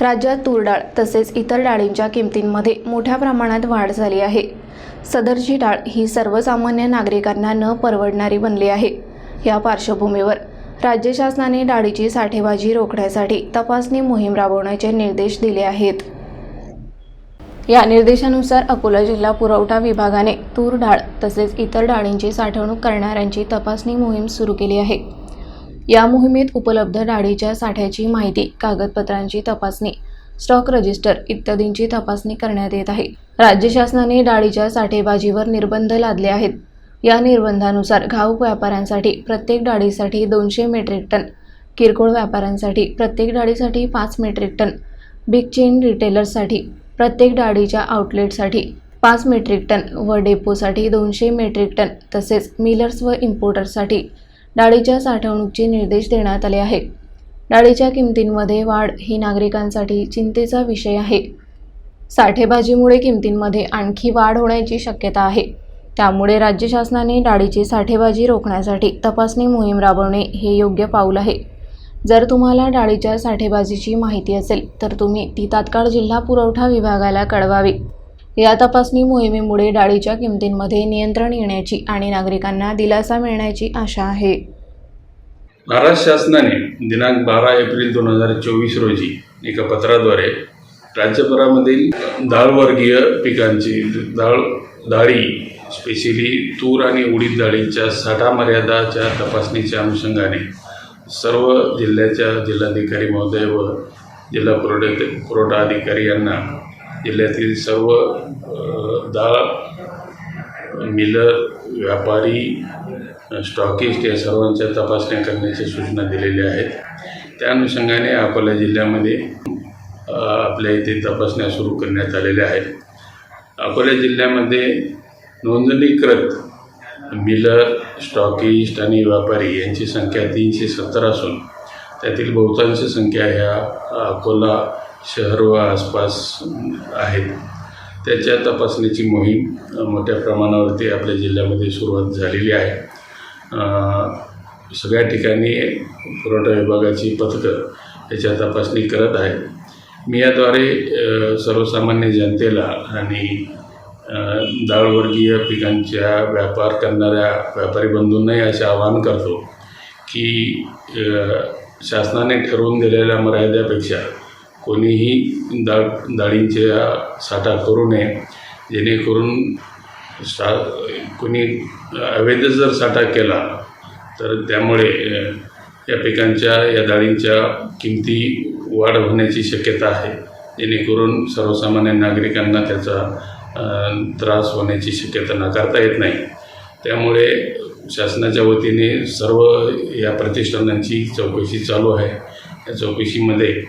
राज्यात तूर डाळ तसेच इतर डाळींच्या किमतींमध्ये मोठ्या प्रमाणात वाढ झाली आहे. सदरची डाळ ही सर्वसामान्य नागरिकांना न परवडणारी बनली आहे. या पार्श्वभूमीवर राज्य शासनाने डाळीची साठेबाजी रोखण्यासाठी तपासणी मोहीम राबवण्याचे निर्देश दिले आहेत. या निर्देशानुसार अकोला जिल्हा पुरवठा विभागाने तूर डाळ तसेच इतर डाळींची साठवणूक करणाऱ्यांची तपासणी मोहीम सुरू केली आहे. या मोहिमेत उपलब्ध डाळीच्या साठ्याची माहिती कागदपत्रांची तपासणी स्टॉक रजिस्टर इत्यादींची तपासणी करण्यात येत आहे. राज्य शासनाने डाळीच्या साठेबाजीवर निर्बंध लादले आहेत. या निर्बंधानुसार घाऊक व्यापाऱ्यांसाठी प्रत्येक डाळीसाठी दोनशे मेट्रिक टन किरकोळ व्यापाऱ्यांसाठी प्रत्येक डाळीसाठी पाच मेट्रिक टन बिग चेन रिटेलर्ससाठी प्रत्येक डाळीच्या आउटलेटसाठी पाच मेट्रिक टन व डेपोसाठी दोनशे मेट्रिक टन तसेच मिलर्स व इम्पोर्टर्ससाठी डाळीच्या साठवणुकीचे निर्देश देण्यात आले आहेत. डाळीच्या किमतींमध्ये वाढ ही नागरिकांसाठी चिंतेचा विषय आहे. साठेबाजीमुळे किमतींमध्ये आणखी वाढ होण्याची शक्यता आहे. त्यामुळे राज्य शासनाने डाळीची साठेबाजी रोखण्यासाठी तपासणी मोहीम राबवणे हे योग्य पाऊल आहे. जर तुम्हाला डाळीच्या साठेबाजीची माहिती असेल तर तुम्ही ती तात्काळ जिल्हा पुरवठा विभागाला कळवावी. या तपासणी मोहिमेमुळे डाळीच्या किमतींमध्ये नियंत्रण येण्याची आणि नागरिकांना दिलासा मिळण्याची आशा आहे. महाराष्ट्र शासनाने दिनांक बारा एप्रिल दोन हजार चोवीस रोजी एका पत्राद्वारे राज्यभरामधील डाळवर्गीय पिकांची डाळ डाळी स्पेशली तूर आणि उडीद डाळींच्या साठा मर्यादाच्या तपासणीच्या अनुषंगाने सर्व जिल्ह्याच्या जिल्हाधिकारी महोदय व जिल्हा पुरवठा पुरवठा अधिकारी यांना जिल्ह्यातील सर्व अ, मिलर व्यापारी स्टॉकिस्ट या सर्वांच्या तपासण्या करण्याच्या सूचना दिलेल्या आहेत. त्या अनुषंगाने अकोला जिल्ह्यामध्ये आपल्या इथे तपासण्या सुरू करण्यात आलेल्या आहेत. अकोला जिल्ह्यामध्ये नोंदणीकृत मिलर स्टॉकिस्ट आणि व्यापारी यांची संख्या तीनशे सत्तर असून त्यातील बहुतांश संख्या ह्या अकोला शहर व आसपास आहेत. त्याच्या तपासणीची मोहीम मोठ्या प्रमाणावरती आपल्या जिल्ह्यामध्ये सुरुवात झालेली आहे. सगळ्या ठिकाणी पुरवठा विभागाची पथकं याच्या तपासणी करत आहेत. मी याद्वारे सर्वसामान्य जनतेला आणि डाळवर्गीय पिकांच्या व्यापार करणाऱ्या व्यापारी बंधूंनाही असे आवाहन करतो की शासनाने ठरवून दिलेल्या मर्यादेपेक्षा कोणीही डाळ डाळींच्या साठा करू नये. जेणेकरून सा कोणी अवैध जर साठा केला तर त्यामुळे या पिकांच्या या डाळींच्या किमती वाढ होण्याची शक्यता आहे. जेणेकरून सर्वसामान्य नागरिकांना त्याचा त्रास होण्याची शक्यता नाकारता येत नाही. त्यामुळे शासनाच्या वतीने सर्व या प्रतिष्ठानांची चौकशी चालू आहे. या चौकशीमध्ये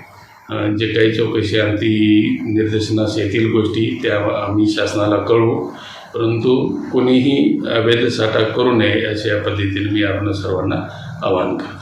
जे काही चौकशी अंती निर्देशनास येतील गोष्टी त्या आम्ही शासनाला कळवू. परंतु कोणीही अवैध साठा करू नये अशा पद्धतीने मी आपण सर्वांना आवाहन करतो.